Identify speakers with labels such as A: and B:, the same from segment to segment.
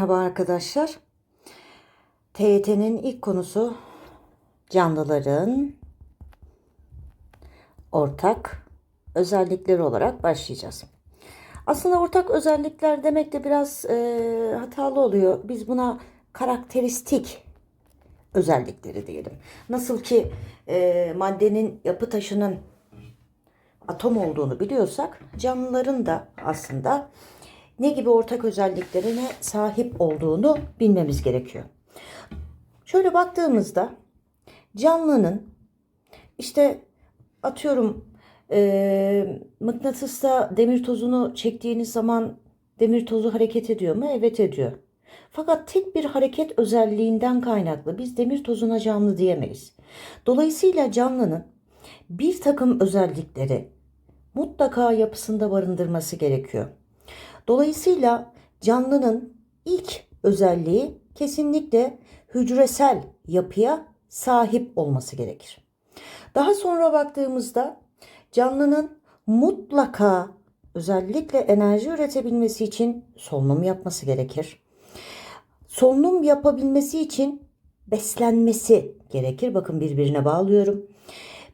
A: Merhaba arkadaşlar. TYT'nin ilk konusu canlıların ortak özellikleri olarak başlayacağız. Aslında ortak özellikler demek de biraz e, hatalı oluyor. Biz buna karakteristik özellikleri diyelim. Nasıl ki e, maddenin yapı taşının atom olduğunu biliyorsak canlıların da aslında ne gibi ortak özelliklerine sahip olduğunu bilmemiz gerekiyor. Şöyle baktığımızda canlının işte atıyorum e, mıknatısta demir tozunu çektiğiniz zaman demir tozu hareket ediyor mu? Evet ediyor. Fakat tek bir hareket özelliğinden kaynaklı biz demir tozuna canlı diyemeyiz. Dolayısıyla canlının bir takım özellikleri mutlaka yapısında barındırması gerekiyor. Dolayısıyla canlının ilk özelliği kesinlikle hücresel yapıya sahip olması gerekir. Daha sonra baktığımızda canlının mutlaka özellikle enerji üretebilmesi için solunum yapması gerekir. Solunum yapabilmesi için beslenmesi gerekir. Bakın birbirine bağlıyorum.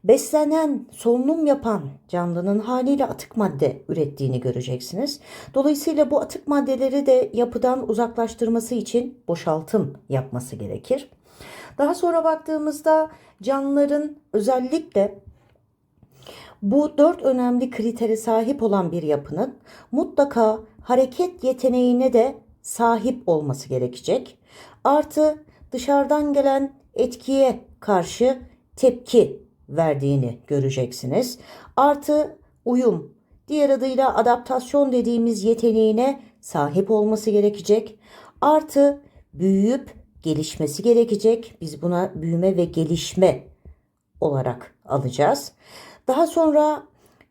A: Beslenen, solunum yapan canlının haliyle atık madde ürettiğini göreceksiniz. Dolayısıyla bu atık maddeleri de yapıdan uzaklaştırması için boşaltım yapması gerekir. Daha sonra baktığımızda canlıların özellikle bu dört önemli kritere sahip olan bir yapının mutlaka hareket yeteneğine de sahip olması gerekecek. Artı dışarıdan gelen etkiye karşı tepki verdiğini göreceksiniz. Artı uyum, diğer adıyla adaptasyon dediğimiz yeteneğine sahip olması gerekecek. Artı büyüyüp gelişmesi gerekecek. Biz buna büyüme ve gelişme olarak alacağız. Daha sonra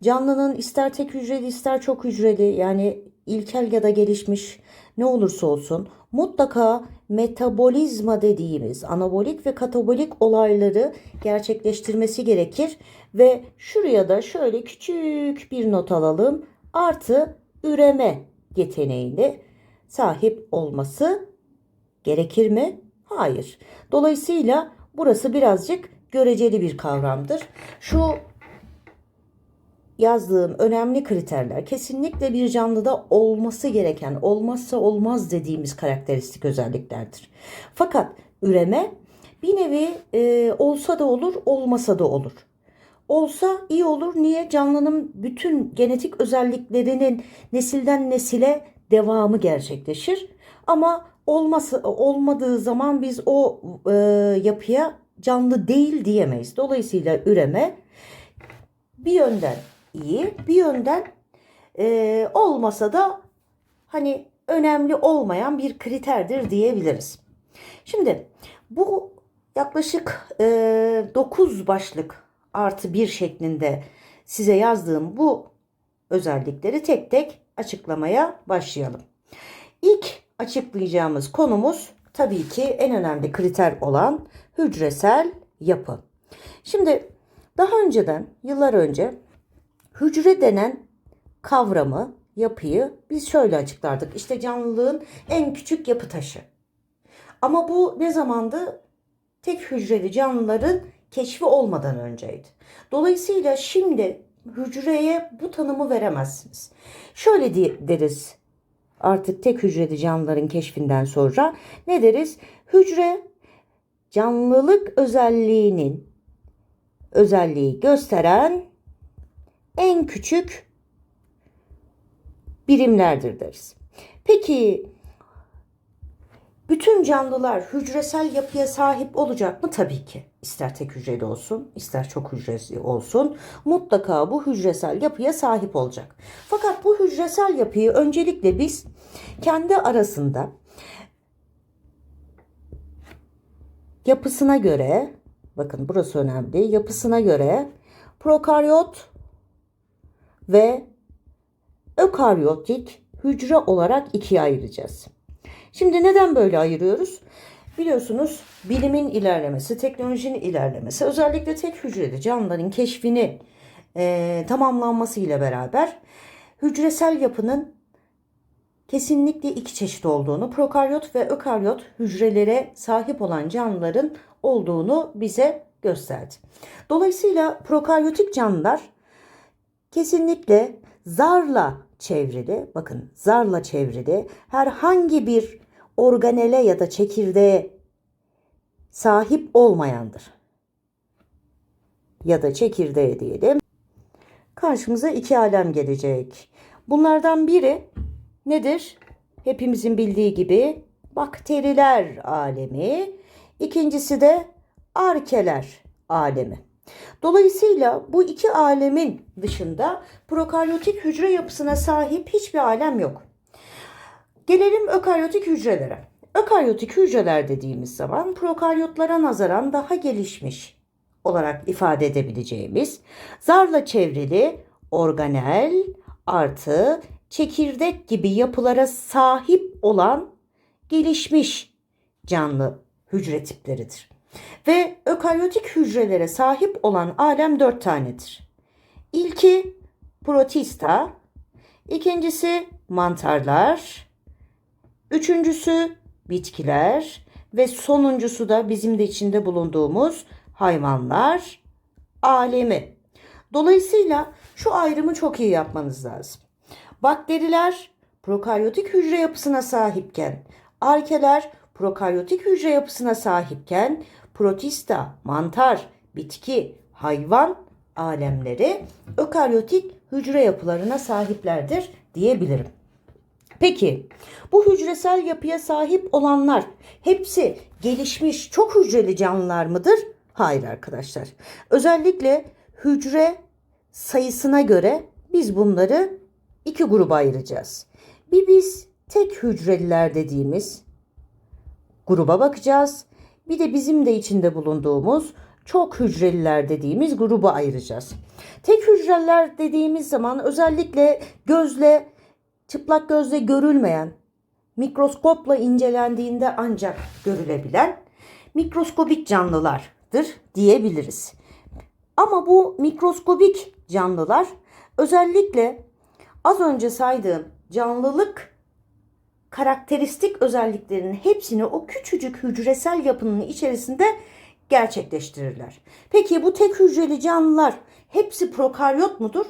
A: canlının ister tek hücreli ister çok hücreli yani ilkel ya da gelişmiş ne olursa olsun mutlaka metabolizma dediğimiz anabolik ve katabolik olayları gerçekleştirmesi gerekir ve şuraya da şöyle küçük bir not alalım. Artı üreme yeteneğine sahip olması gerekir mi? Hayır. Dolayısıyla burası birazcık göreceli bir kavramdır. Şu yazdığım önemli kriterler kesinlikle bir canlıda olması gereken, olmazsa olmaz dediğimiz karakteristik özelliklerdir. Fakat üreme bir nevi e, olsa da olur, olmasa da olur. Olsa iyi olur. Niye? Canlının bütün genetik özelliklerinin nesilden nesile devamı gerçekleşir. Ama olması olmadığı zaman biz o e, yapıya canlı değil diyemeyiz. Dolayısıyla üreme bir yönden iyi, bir yönden e, olmasa da hani önemli olmayan bir kriterdir diyebiliriz. Şimdi bu yaklaşık e, 9 başlık artı 1 şeklinde size yazdığım bu özellikleri tek tek açıklamaya başlayalım. İlk açıklayacağımız konumuz tabii ki en önemli kriter olan hücresel yapı. Şimdi daha önceden yıllar önce hücre denen kavramı, yapıyı biz şöyle açıklardık. İşte canlılığın en küçük yapı taşı. Ama bu ne zamandı? Tek hücreli canlıların keşfi olmadan önceydi. Dolayısıyla şimdi hücreye bu tanımı veremezsiniz. Şöyle deriz artık tek hücreli canlıların keşfinden sonra ne deriz? Hücre canlılık özelliğinin özelliği gösteren en küçük birimlerdir deriz. Peki bütün canlılar hücresel yapıya sahip olacak mı? Tabii ki. İster tek hücreli olsun, ister çok hücreli olsun mutlaka bu hücresel yapıya sahip olacak. Fakat bu hücresel yapıyı öncelikle biz kendi arasında yapısına göre bakın burası önemli. Yapısına göre prokaryot ve ökaryotik hücre olarak ikiye ayıracağız. Şimdi neden böyle ayırıyoruz? Biliyorsunuz bilimin ilerlemesi, teknolojinin ilerlemesi, özellikle tek hücreli canlıların keşfini e, tamamlanması ile beraber hücresel yapının kesinlikle iki çeşit olduğunu, prokaryot ve ökaryot hücrelere sahip olan canlıların olduğunu bize gösterdi. Dolayısıyla prokaryotik canlılar kesinlikle zarla çevrili, bakın zarla çevrili herhangi bir organele ya da çekirdeğe sahip olmayandır. Ya da çekirdeğe diyelim. Karşımıza iki alem gelecek. Bunlardan biri nedir? Hepimizin bildiği gibi bakteriler alemi. İkincisi de arkeler alemi. Dolayısıyla bu iki alemin dışında prokaryotik hücre yapısına sahip hiçbir alem yok. Gelelim ökaryotik hücrelere. Ökaryotik hücreler dediğimiz zaman prokaryotlara nazaran daha gelişmiş olarak ifade edebileceğimiz zarla çevrili organel artı çekirdek gibi yapılara sahip olan gelişmiş canlı hücre tipleridir. Ve ökaryotik hücrelere sahip olan alem dört tanedir. İlki protista, ikincisi mantarlar, üçüncüsü bitkiler ve sonuncusu da bizim de içinde bulunduğumuz hayvanlar alemi. Dolayısıyla şu ayrımı çok iyi yapmanız lazım. Bakteriler prokaryotik hücre yapısına sahipken, arkeler prokaryotik hücre yapısına sahipken, protista, mantar, bitki, hayvan alemleri ökaryotik hücre yapılarına sahiplerdir diyebilirim. Peki bu hücresel yapıya sahip olanlar hepsi gelişmiş çok hücreli canlılar mıdır? Hayır arkadaşlar. Özellikle hücre sayısına göre biz bunları iki gruba ayıracağız. Bir biz tek hücreliler dediğimiz gruba bakacağız. Bir de bizim de içinde bulunduğumuz çok hücreliler dediğimiz gruba ayıracağız. Tek hücreler dediğimiz zaman özellikle gözle çıplak gözle görülmeyen, mikroskopla incelendiğinde ancak görülebilen mikroskobik canlılardır diyebiliriz. Ama bu mikroskobik canlılar özellikle az önce saydığım canlılık karakteristik özelliklerinin hepsini o küçücük hücresel yapının içerisinde gerçekleştirirler. Peki bu tek hücreli canlılar hepsi prokaryot mudur?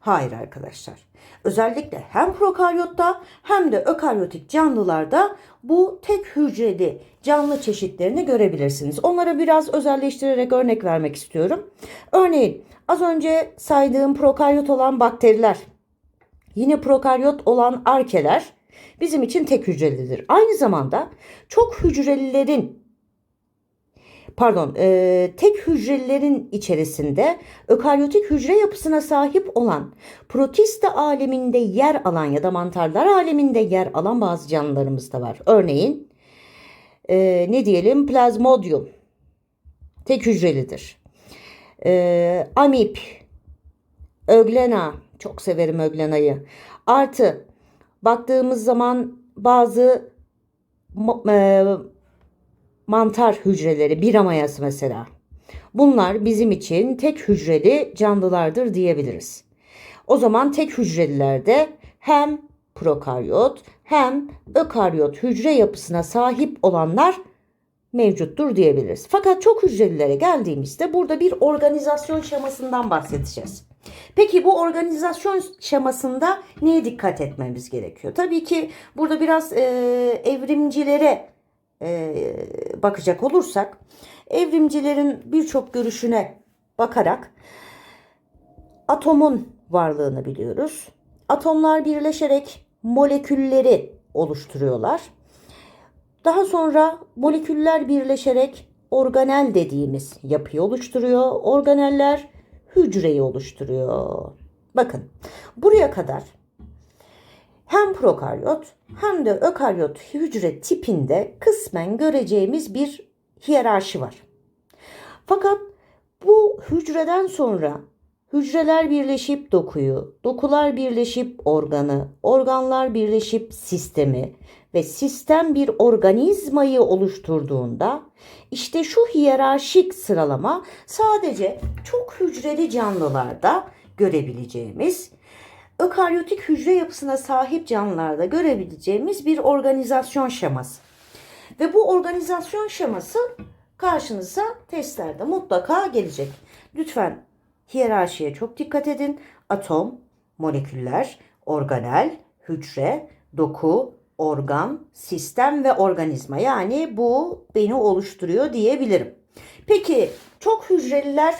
A: Hayır arkadaşlar. Özellikle hem prokaryotta hem de ökaryotik canlılarda bu tek hücreli canlı çeşitlerini görebilirsiniz. Onlara biraz özelleştirerek örnek vermek istiyorum. Örneğin az önce saydığım prokaryot olan bakteriler, yine prokaryot olan arkeler bizim için tek hücrelidir. Aynı zamanda çok hücrelilerin pardon e, tek hücrelerin içerisinde ökaryotik hücre yapısına sahip olan protista aleminde yer alan ya da mantarlar aleminde yer alan bazı canlılarımız da var. Örneğin e, ne diyelim plazmodium tek hücrelidir. E, amip, öglena çok severim öglenayı. Artı baktığımız zaman bazı e, mantar hücreleri, bir mayası mesela. Bunlar bizim için tek hücreli canlılardır diyebiliriz. O zaman tek hücrelilerde hem prokaryot hem ökaryot hücre yapısına sahip olanlar mevcuttur diyebiliriz. Fakat çok hücrelilere geldiğimizde burada bir organizasyon şemasından bahsedeceğiz. Peki bu organizasyon şemasında neye dikkat etmemiz gerekiyor? Tabii ki burada biraz e, evrimcilere e, bakacak olursak evrimcilerin birçok görüşüne bakarak atomun varlığını biliyoruz. Atomlar birleşerek molekülleri oluşturuyorlar. Daha sonra moleküller birleşerek organel dediğimiz yapıyı oluşturuyor. Organeller hücreyi oluşturuyor. Bakın buraya kadar hem prokaryot hem de ökaryot hücre tipinde kısmen göreceğimiz bir hiyerarşi var. Fakat bu hücreden sonra hücreler birleşip dokuyu, dokular birleşip organı, organlar birleşip sistemi ve sistem bir organizmayı oluşturduğunda işte şu hiyerarşik sıralama sadece çok hücreli canlılarda görebileceğimiz ökaryotik hücre yapısına sahip canlılarda görebileceğimiz bir organizasyon şeması. Ve bu organizasyon şeması karşınıza testlerde mutlaka gelecek. Lütfen hiyerarşiye çok dikkat edin. Atom, moleküller, organel, hücre, doku, organ, sistem ve organizma. Yani bu beni oluşturuyor diyebilirim. Peki çok hücreliler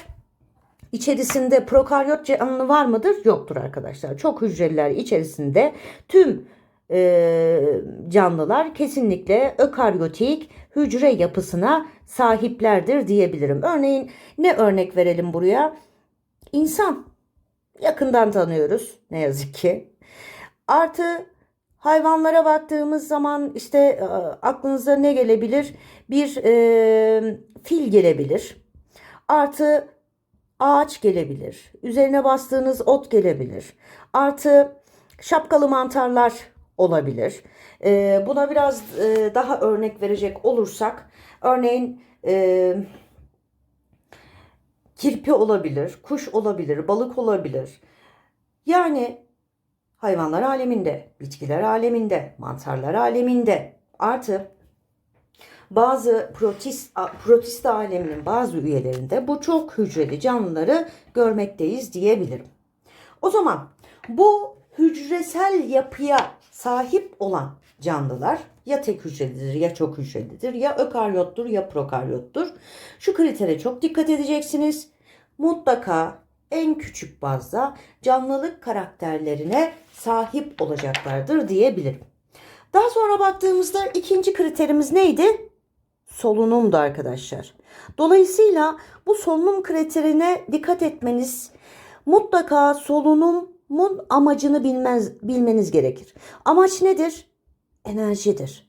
A: içerisinde prokaryot canlı var mıdır? Yoktur arkadaşlar. Çok hücreliler içerisinde tüm e, canlılar kesinlikle ökaryotik hücre yapısına sahiplerdir diyebilirim. Örneğin ne örnek verelim buraya? İnsan yakından tanıyoruz ne yazık ki. Artı hayvanlara baktığımız zaman işte e, aklınıza ne gelebilir? Bir e, fil gelebilir. Artı ağaç gelebilir. Üzerine bastığınız ot gelebilir. Artı şapkalı mantarlar olabilir. E, buna biraz e, daha örnek verecek olursak örneğin e, kirpi olabilir, kuş olabilir, balık olabilir. Yani hayvanlar aleminde, bitkiler aleminde, mantarlar aleminde artı bazı protist, protist aleminin bazı üyelerinde bu çok hücreli canlıları görmekteyiz diyebilirim. O zaman bu hücresel yapıya sahip olan canlılar ya tek hücrelidir ya çok hücrelidir ya ökaryottur ya prokaryottur. Şu kritere çok dikkat edeceksiniz. Mutlaka en küçük bazda canlılık karakterlerine sahip olacaklardır diyebilirim. Daha sonra baktığımızda ikinci kriterimiz neydi? Solunumdu arkadaşlar. Dolayısıyla bu solunum kriterine dikkat etmeniz mutlaka solunumun amacını bilmez, bilmeniz gerekir. Amaç nedir? Enerjidir.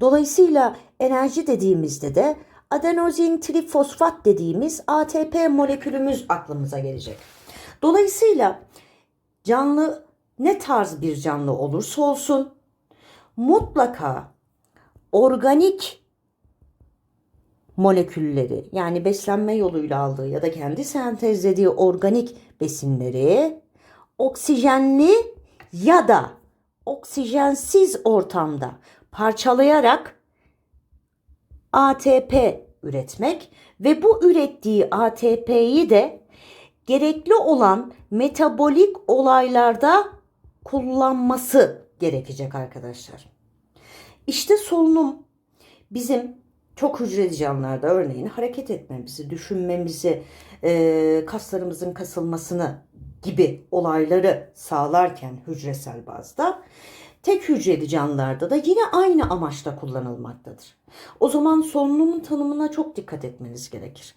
A: Dolayısıyla enerji dediğimizde de adenozin trifosfat dediğimiz ATP molekülümüz aklımıza gelecek. Dolayısıyla canlı ne tarz bir canlı olursa olsun mutlaka organik molekülleri yani beslenme yoluyla aldığı ya da kendi sentezlediği organik besinleri oksijenli ya da oksijensiz ortamda parçalayarak ATP üretmek ve bu ürettiği ATP'yi de gerekli olan metabolik olaylarda kullanması gerekecek arkadaşlar. İşte solunum bizim çok hücreli canlılarda örneğin hareket etmemizi, düşünmemizi, e, kaslarımızın kasılmasını gibi olayları sağlarken hücresel bazda tek hücreli canlılarda da yine aynı amaçla kullanılmaktadır. O zaman solunumun tanımına çok dikkat etmeniz gerekir.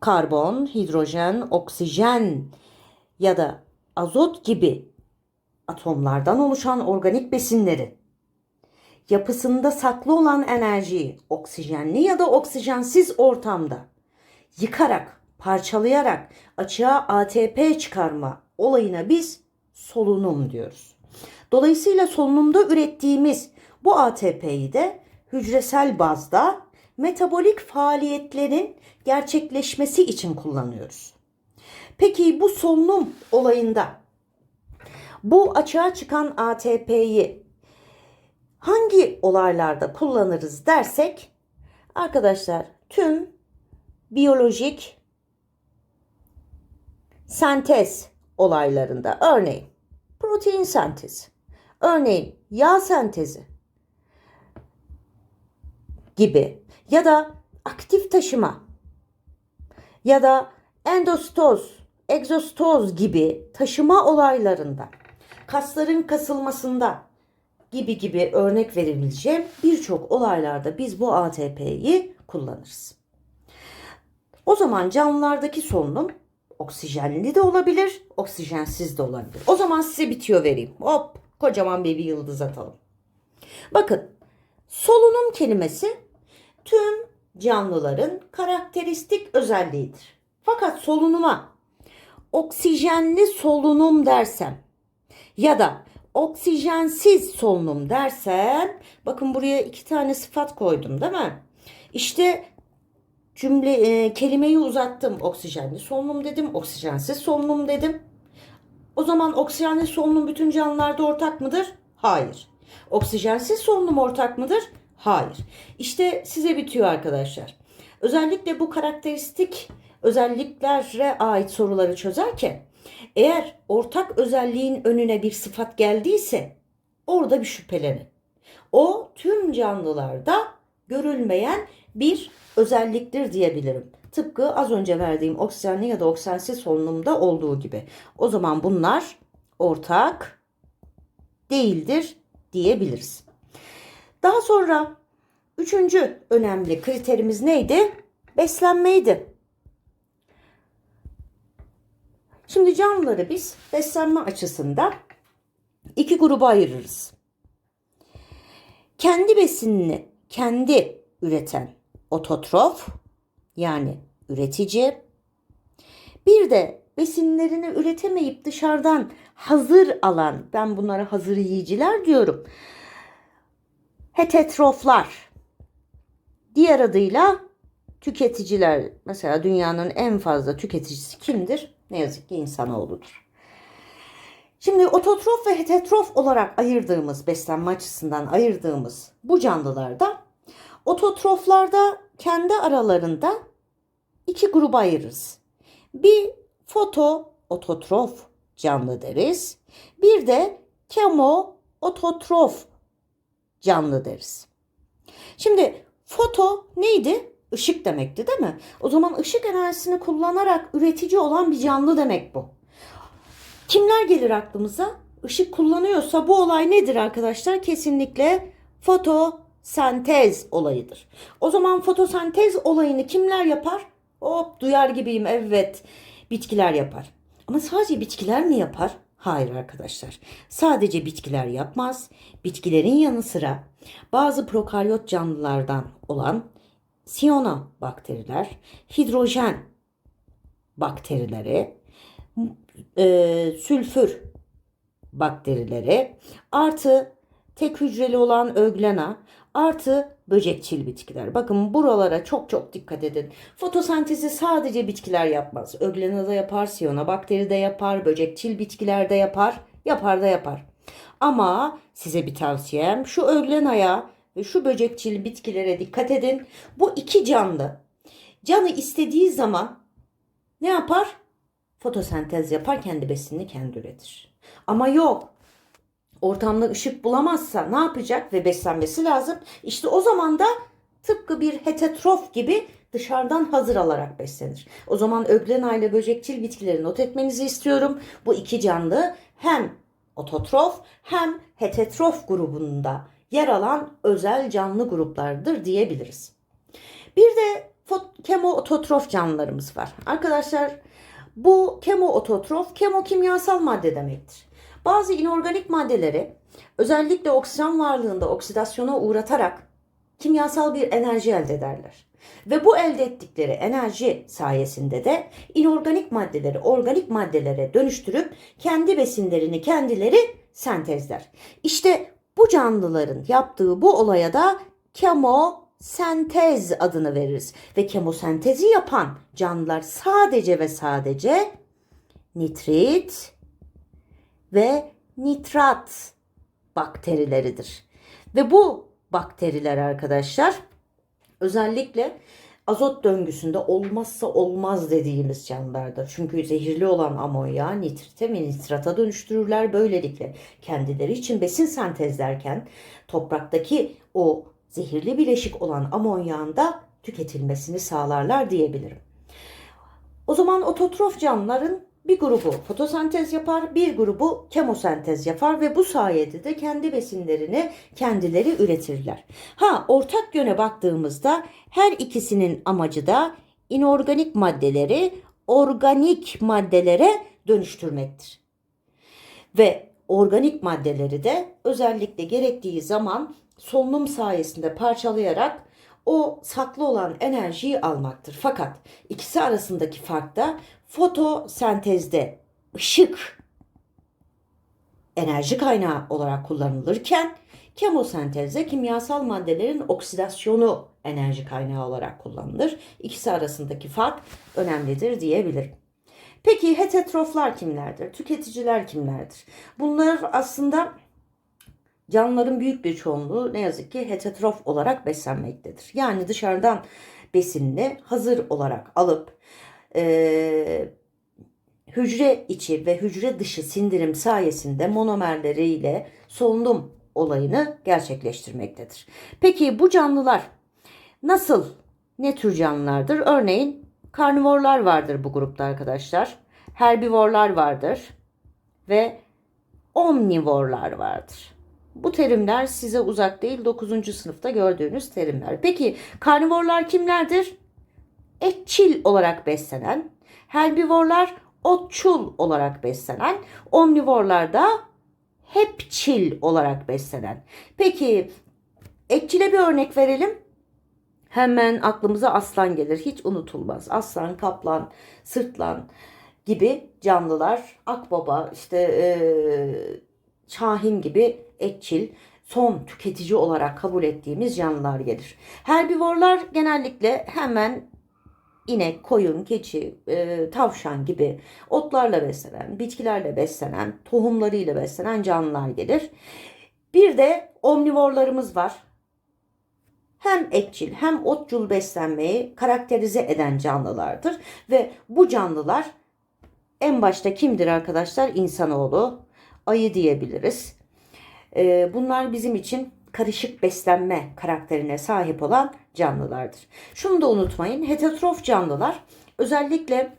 A: Karbon, hidrojen, oksijen ya da azot gibi atomlardan oluşan organik besinleri yapısında saklı olan enerjiyi oksijenli ya da oksijensiz ortamda yıkarak, parçalayarak açığa ATP çıkarma olayına biz solunum diyoruz. Dolayısıyla solunumda ürettiğimiz bu ATP'yi de hücresel bazda metabolik faaliyetlerin gerçekleşmesi için kullanıyoruz. Peki bu solunum olayında bu açığa çıkan ATP'yi hangi olaylarda kullanırız dersek arkadaşlar tüm biyolojik sentez olaylarında örneğin protein sentezi, örneğin yağ sentezi gibi ya da aktif taşıma ya da endostoz, egzostoz gibi taşıma olaylarında, kasların kasılmasında gibi gibi örnek verebileceğim birçok olaylarda biz bu ATP'yi kullanırız. O zaman canlılardaki solunum oksijenli de olabilir, oksijensiz de olabilir. O zaman size bitiyor vereyim. Hop kocaman bir yıldız atalım. Bakın solunum kelimesi tüm canlıların karakteristik özelliğidir. Fakat solunuma oksijenli solunum dersem ya da oksijensiz solunum dersem bakın buraya iki tane sıfat koydum değil mi? İşte cümle e, kelimeyi uzattım. Oksijenli solunum dedim, oksijensiz solunum dedim. O zaman oksijenli solunum bütün canlılarda ortak mıdır? Hayır. Oksijensiz solunum ortak mıdır? Hayır. İşte size bitiyor arkadaşlar. Özellikle bu karakteristik özelliklere ait soruları çözerken eğer ortak özelliğin önüne bir sıfat geldiyse orada bir şüphelenin. O tüm canlılarda görülmeyen bir özelliktir diyebilirim. Tıpkı az önce verdiğim oksijenli ya da oksijensiz solunumda olduğu gibi. O zaman bunlar ortak değildir diyebiliriz. Daha sonra üçüncü önemli kriterimiz neydi? Beslenmeydi. Şimdi canlıları biz beslenme açısından iki gruba ayırırız. Kendi besinini kendi üreten ototrof yani üretici. Bir de besinlerini üretemeyip dışarıdan hazır alan, ben bunlara hazır yiyiciler diyorum. Hetetroflar. Diğer adıyla tüketiciler. Mesela dünyanın en fazla tüketicisi kimdir? Ne yazık ki insanoğludur. Şimdi ototrof ve heterotrof olarak ayırdığımız, beslenme açısından ayırdığımız bu canlılarda ototroflarda kendi aralarında iki gruba ayırırız. Bir foto ototrof canlı deriz. Bir de kemo ototrof canlı deriz. Şimdi foto neydi? Işık demekti değil mi? O zaman ışık enerjisini kullanarak üretici olan bir canlı demek bu. Kimler gelir aklımıza? Işık kullanıyorsa bu olay nedir arkadaşlar? Kesinlikle fotosentez olayıdır. O zaman fotosentez olayını kimler yapar? Hop duyar gibiyim evet bitkiler yapar. Ama sadece bitkiler mi yapar? Hayır arkadaşlar. Sadece bitkiler yapmaz. Bitkilerin yanı sıra bazı prokaryot canlılardan olan siyona bakteriler, hidrojen bakterileri, e, sülfür bakterileri artı tek hücreli olan öglena artı böcekçil bitkiler. Bakın buralara çok çok dikkat edin. Fotosentezi sadece bitkiler yapmaz. Öglena da yapar, siyona bakteri de yapar, böcekçil bitkiler de yapar, yapar da yapar. Ama size bir tavsiyem şu öglenaya ve şu böcekçil bitkilere dikkat edin. Bu iki canlı canı istediği zaman ne yapar? Fotosentez yapar, kendi besinini kendi üretir. Ama yok. Ortamda ışık bulamazsa ne yapacak ve beslenmesi lazım? İşte o zaman da tıpkı bir heterotrof gibi dışarıdan hazır alarak beslenir. O zaman öglena ile böcekçil bitkileri not etmenizi istiyorum. Bu iki canlı hem ototrof hem heterotrof grubunda yer alan özel canlı gruplardır diyebiliriz. Bir de kemoototrof canlılarımız var. Arkadaşlar bu kemoototrof kemokimyasal madde demektir. Bazı inorganik maddeleri özellikle oksijen varlığında oksidasyona uğratarak kimyasal bir enerji elde ederler. Ve bu elde ettikleri enerji sayesinde de inorganik maddeleri organik maddelere dönüştürüp kendi besinlerini kendileri sentezler. İşte bu canlıların yaptığı bu olaya da kemosentez adını veririz. Ve kemosentezi yapan canlılar sadece ve sadece nitrit ve nitrat bakterileridir. Ve bu bakteriler arkadaşlar özellikle azot döngüsünde olmazsa olmaz dediğimiz canlılardır. Çünkü zehirli olan amonya nitrite ve nitrata dönüştürürler. Böylelikle kendileri için besin sentezlerken topraktaki o zehirli bileşik olan amonyağın da tüketilmesini sağlarlar diyebilirim. O zaman ototrof canlıların bir grubu fotosentez yapar, bir grubu kemosentez yapar ve bu sayede de kendi besinlerini kendileri üretirler. Ha ortak yöne baktığımızda her ikisinin amacı da inorganik maddeleri organik maddelere dönüştürmektir. Ve organik maddeleri de özellikle gerektiği zaman solunum sayesinde parçalayarak o saklı olan enerjiyi almaktır. Fakat ikisi arasındaki fark da fotosentezde ışık enerji kaynağı olarak kullanılırken kemosentezde kimyasal maddelerin oksidasyonu enerji kaynağı olarak kullanılır. İkisi arasındaki fark önemlidir diyebilirim. Peki heterotroflar kimlerdir? Tüketiciler kimlerdir? Bunlar aslında canlıların büyük bir çoğunluğu ne yazık ki heterotrof olarak beslenmektedir. Yani dışarıdan besinini hazır olarak alıp e, hücre içi ve hücre dışı sindirim sayesinde monomerleriyle solunum olayını gerçekleştirmektedir. Peki bu canlılar nasıl, ne tür canlılardır? Örneğin karnivorlar vardır bu grupta arkadaşlar. Herbivorlar vardır ve omnivorlar vardır. Bu terimler size uzak değil 9. sınıfta gördüğünüz terimler. Peki karnivorlar kimlerdir? Etçil olarak beslenen, herbivorlar otçul olarak beslenen, omnivorlar da hepçil olarak beslenen. Peki etçile bir örnek verelim. Hemen aklımıza aslan gelir. Hiç unutulmaz. Aslan, kaplan, sırtlan gibi canlılar, akbaba, işte eee şahin gibi etçil, son tüketici olarak kabul ettiğimiz canlılar gelir. Herbivorlar genellikle hemen inek, koyun, keçi, e, tavşan gibi otlarla beslenen, bitkilerle beslenen, tohumlarıyla beslenen canlılar gelir. Bir de omnivorlarımız var. Hem etçil hem otçul beslenmeyi karakterize eden canlılardır ve bu canlılar en başta kimdir arkadaşlar? İnsanoğlu, ayı diyebiliriz. E, bunlar bizim için karışık beslenme karakterine sahip olan canlılardır. Şunu da unutmayın. Heterotrof canlılar özellikle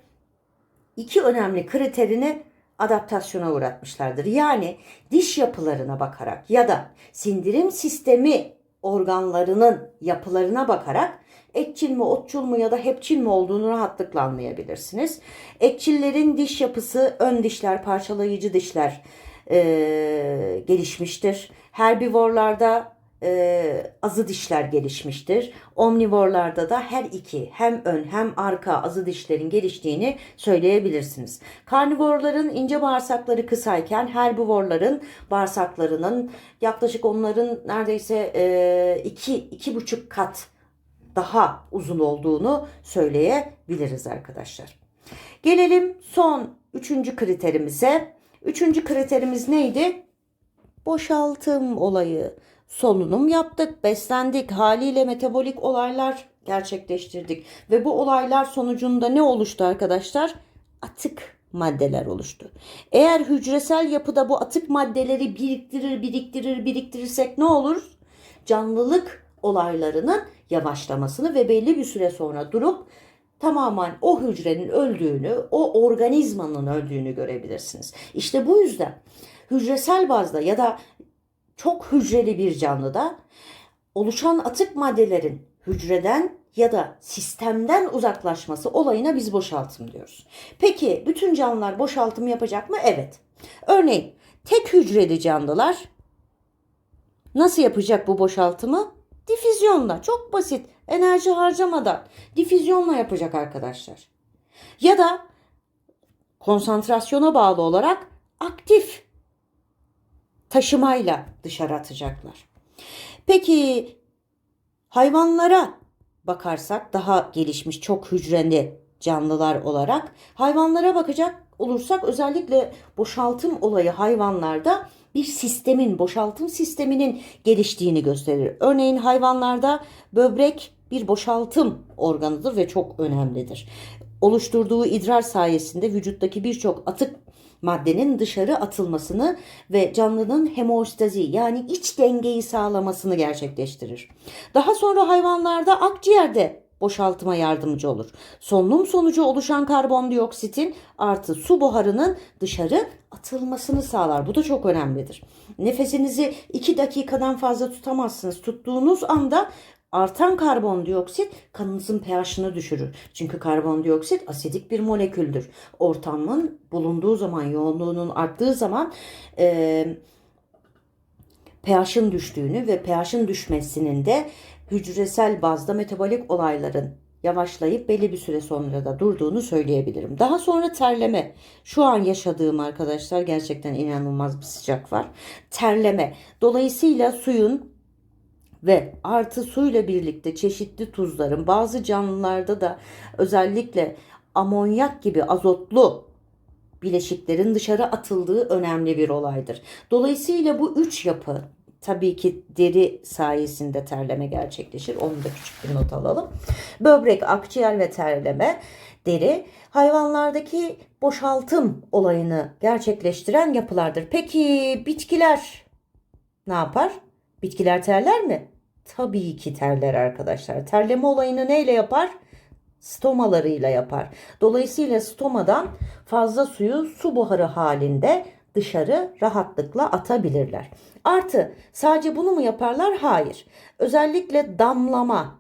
A: iki önemli kriterini adaptasyona uğratmışlardır. Yani diş yapılarına bakarak ya da sindirim sistemi organlarının yapılarına bakarak etçil mi, otçul mu ya da hepçil mi olduğunu rahatlıkla anlayabilirsiniz. Etçillerin diş yapısı ön dişler, parçalayıcı dişler e, gelişmiştir. Herbivorlarda e, azı dişler gelişmiştir. Omnivorlarda da her iki hem ön hem arka azı dişlerin geliştiğini söyleyebilirsiniz. Karnivorların ince bağırsakları kısayken herbivorların bağırsaklarının yaklaşık onların neredeyse e, iki, iki buçuk kat daha uzun olduğunu söyleyebiliriz arkadaşlar. Gelelim son üçüncü kriterimize. Üçüncü kriterimiz neydi? Boşaltım olayı. Solunum yaptık, beslendik, haliyle metabolik olaylar gerçekleştirdik. Ve bu olaylar sonucunda ne oluştu arkadaşlar? Atık maddeler oluştu. Eğer hücresel yapıda bu atık maddeleri biriktirir, biriktirir, biriktirirsek ne olur? Canlılık olaylarının yavaşlamasını ve belli bir süre sonra durup tamamen o hücrenin öldüğünü, o organizmanın öldüğünü görebilirsiniz. İşte bu yüzden hücresel bazda ya da çok hücreli bir canlıda oluşan atık maddelerin hücreden ya da sistemden uzaklaşması olayına biz boşaltım diyoruz. Peki bütün canlılar boşaltım yapacak mı? Evet. Örneğin tek hücreli canlılar nasıl yapacak bu boşaltımı? Difüzyonla. Çok basit. Enerji harcamadan. Difüzyonla yapacak arkadaşlar. Ya da konsantrasyona bağlı olarak aktif taşımayla dışarı atacaklar. Peki hayvanlara bakarsak daha gelişmiş çok hücreli canlılar olarak hayvanlara bakacak olursak özellikle boşaltım olayı hayvanlarda bir sistemin, boşaltım sisteminin geliştiğini gösterir. Örneğin hayvanlarda böbrek bir boşaltım organıdır ve çok önemlidir. Oluşturduğu idrar sayesinde vücuttaki birçok atık maddenin dışarı atılmasını ve canlının hemostazi yani iç dengeyi sağlamasını gerçekleştirir. Daha sonra hayvanlarda akciğerde boşaltıma yardımcı olur. Solunum sonucu oluşan karbondioksitin artı su buharının dışarı atılmasını sağlar. Bu da çok önemlidir. Nefesinizi 2 dakikadan fazla tutamazsınız. Tuttuğunuz anda artan karbondioksit kanınızın pH'ını düşürür. Çünkü karbondioksit asidik bir moleküldür. Ortamın bulunduğu zaman, yoğunluğunun arttığı zaman e, pH'ın düştüğünü ve pH'ın düşmesinin de hücresel bazda metabolik olayların yavaşlayıp belli bir süre sonra da durduğunu söyleyebilirim. Daha sonra terleme. Şu an yaşadığım arkadaşlar gerçekten inanılmaz bir sıcak var. Terleme. Dolayısıyla suyun ve artı suyla birlikte çeşitli tuzların bazı canlılarda da özellikle amonyak gibi azotlu bileşiklerin dışarı atıldığı önemli bir olaydır. Dolayısıyla bu üç yapı tabii ki deri sayesinde terleme gerçekleşir. Onu da küçük bir not alalım. Böbrek, akciğer ve terleme deri hayvanlardaki boşaltım olayını gerçekleştiren yapılardır. Peki bitkiler ne yapar? Bitkiler terler mi? Tabii ki terler arkadaşlar. Terleme olayını neyle yapar? Stomalarıyla yapar. Dolayısıyla stomadan fazla suyu su buharı halinde dışarı rahatlıkla atabilirler. Artı sadece bunu mu yaparlar? Hayır. Özellikle damlama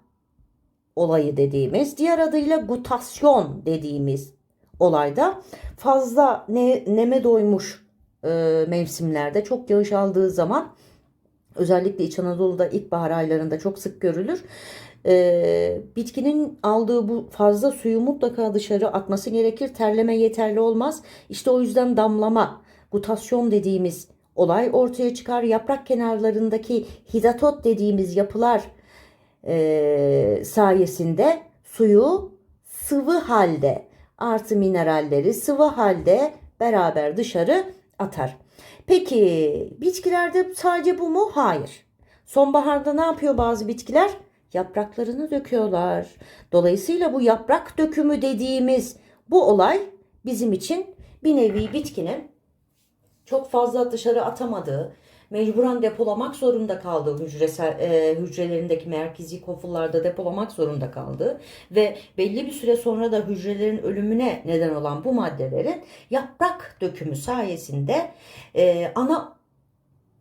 A: olayı dediğimiz, diğer adıyla gutasyon dediğimiz olayda fazla ne, neme doymuş e, mevsimlerde çok yağış aldığı zaman özellikle İç Anadolu'da ilkbahar aylarında çok sık görülür. E, bitkinin aldığı bu fazla suyu mutlaka dışarı atması gerekir. Terleme yeterli olmaz. İşte o yüzden damlama, gutasyon dediğimiz olay ortaya çıkar. Yaprak kenarlarındaki hidatot dediğimiz yapılar e, sayesinde suyu sıvı halde artı mineralleri sıvı halde beraber dışarı atar. Peki bitkilerde sadece bu mu? Hayır. Sonbaharda ne yapıyor bazı bitkiler? Yapraklarını döküyorlar. Dolayısıyla bu yaprak dökümü dediğimiz bu olay bizim için bir nevi bitkinin çok fazla dışarı atamadığı, mecburen depolamak zorunda kaldığı hücresel e, hücrelerindeki merkezi kofullarda depolamak zorunda kaldığı ve belli bir süre sonra da hücrelerin ölümüne neden olan bu maddelerin yaprak dökümü sayesinde e, ana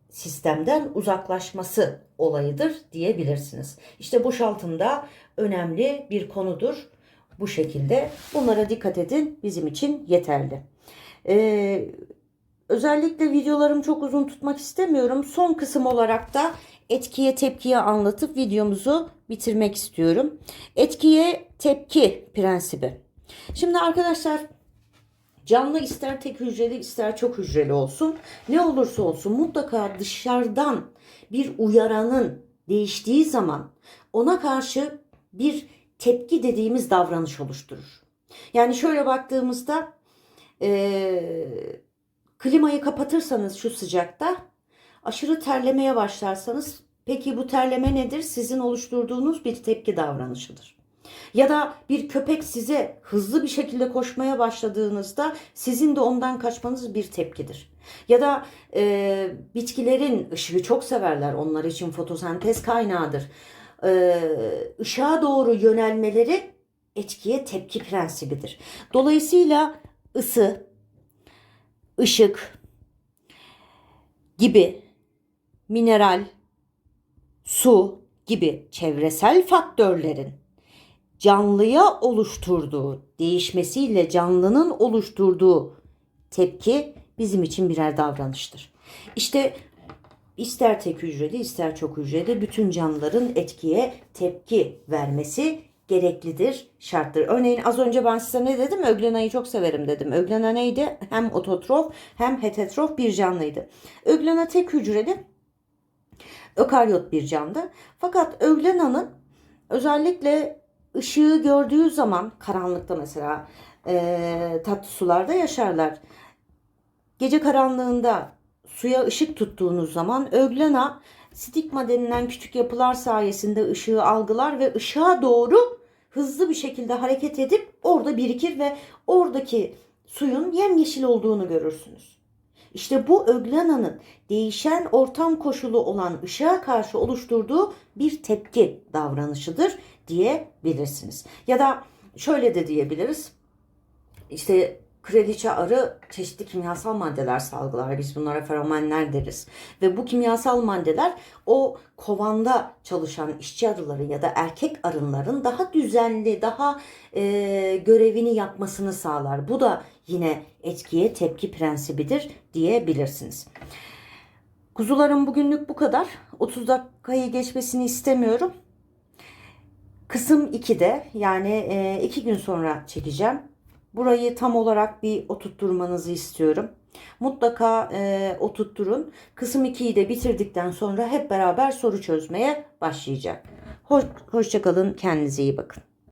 A: sistemden uzaklaşması olayıdır diyebilirsiniz. İşte boşaltımda önemli bir konudur. Bu şekilde bunlara dikkat edin bizim için yeterli. Ee, özellikle videolarımı çok uzun tutmak istemiyorum. Son kısım olarak da etkiye tepkiye anlatıp videomuzu bitirmek istiyorum. Etkiye tepki prensibi. Şimdi arkadaşlar Canlı ister tek hücreli ister çok hücreli olsun. Ne olursa olsun mutlaka dışarıdan bir uyaranın değiştiği zaman ona karşı bir tepki dediğimiz davranış oluşturur. Yani şöyle baktığımızda e, klimayı kapatırsanız şu sıcakta aşırı terlemeye başlarsanız peki bu terleme nedir? Sizin oluşturduğunuz bir tepki davranışıdır. Ya da bir köpek size hızlı bir şekilde koşmaya başladığınızda sizin de ondan kaçmanız bir tepkidir. Ya da e, bitkilerin ışığı çok severler. Onlar için fotosentez kaynağıdır. E, ışığa doğru yönelmeleri etkiye tepki prensibidir. Dolayısıyla ısı, ışık gibi mineral, su gibi çevresel faktörlerin canlıya oluşturduğu, değişmesiyle canlının oluşturduğu tepki bizim için birer davranıştır. İşte ister tek hücreli ister çok hücreli bütün canlıların etkiye tepki vermesi gereklidir, şarttır. Örneğin az önce ben size ne dedim? Öglenayı çok severim dedim. Öglena neydi? Hem ototrof hem heterotrof bir canlıydı. Öglena tek hücreli, ökaryot bir canlı. Fakat öglenanın özellikle ışığı gördüğü zaman karanlıkta mesela e, tatlı sularda yaşarlar. Gece karanlığında suya ışık tuttuğunuz zaman öglena stigma denilen küçük yapılar sayesinde ışığı algılar ve ışığa doğru hızlı bir şekilde hareket edip orada birikir ve oradaki suyun yemyeşil olduğunu görürsünüz. İşte bu öglenanın değişen ortam koşulu olan ışığa karşı oluşturduğu bir tepki davranışıdır diyebilirsiniz. Ya da şöyle de diyebiliriz. İşte kraliçe arı çeşitli kimyasal maddeler salgılar. Biz bunlara feromonlar deriz. Ve bu kimyasal maddeler o kovanda çalışan işçi arıların ya da erkek arıların daha düzenli, daha e, görevini yapmasını sağlar. Bu da yine etkiye tepki prensibidir diyebilirsiniz. Kuzularım bugünlük bu kadar. 30 dakikayı geçmesini istemiyorum. Kısım 2'de yani 2 e, gün sonra çekeceğim. Burayı tam olarak bir oturtturmanızı istiyorum. Mutlaka e, oturtturun. Kısım 2'yi de bitirdikten sonra hep beraber soru çözmeye başlayacak. Hoş, hoşçakalın. Kendinize iyi bakın.